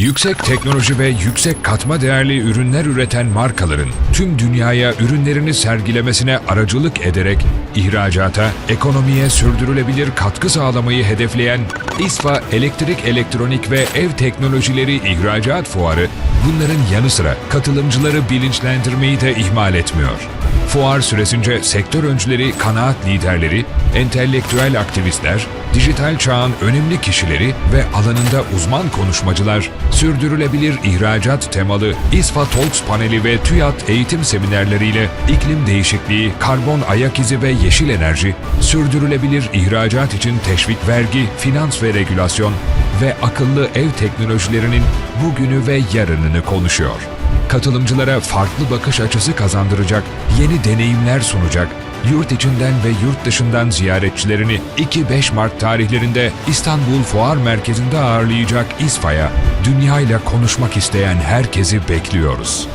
Yüksek teknoloji ve yüksek katma değerli ürünler üreten markaların tüm dünyaya ürünlerini sergilemesine aracılık ederek ihracata, ekonomiye sürdürülebilir katkı sağlamayı hedefleyen İSFA Elektrik, Elektronik ve Ev Teknolojileri İhracat Fuarı bunların yanı sıra katılımcıları bilinçlendirmeyi de ihmal etmiyor. Fuar süresince sektör öncüleri, kanaat liderleri, entelektüel aktivistler, dijital çağın önemli kişileri ve alanında uzman konuşmacılar, sürdürülebilir ihracat temalı İSFA Talks paneli ve TÜYAT eğitim seminerleriyle iklim değişikliği, karbon ayak izi ve yeşil enerji, sürdürülebilir ihracat için teşvik vergi, finans ve regülasyon ve akıllı ev teknolojilerinin bugünü ve yarınını konuşuyor katılımcılara farklı bakış açısı kazandıracak, yeni deneyimler sunacak, yurt içinden ve yurt dışından ziyaretçilerini 2-5 Mart tarihlerinde İstanbul Fuar Merkezi'nde ağırlayacak İSFA'ya dünyayla konuşmak isteyen herkesi bekliyoruz.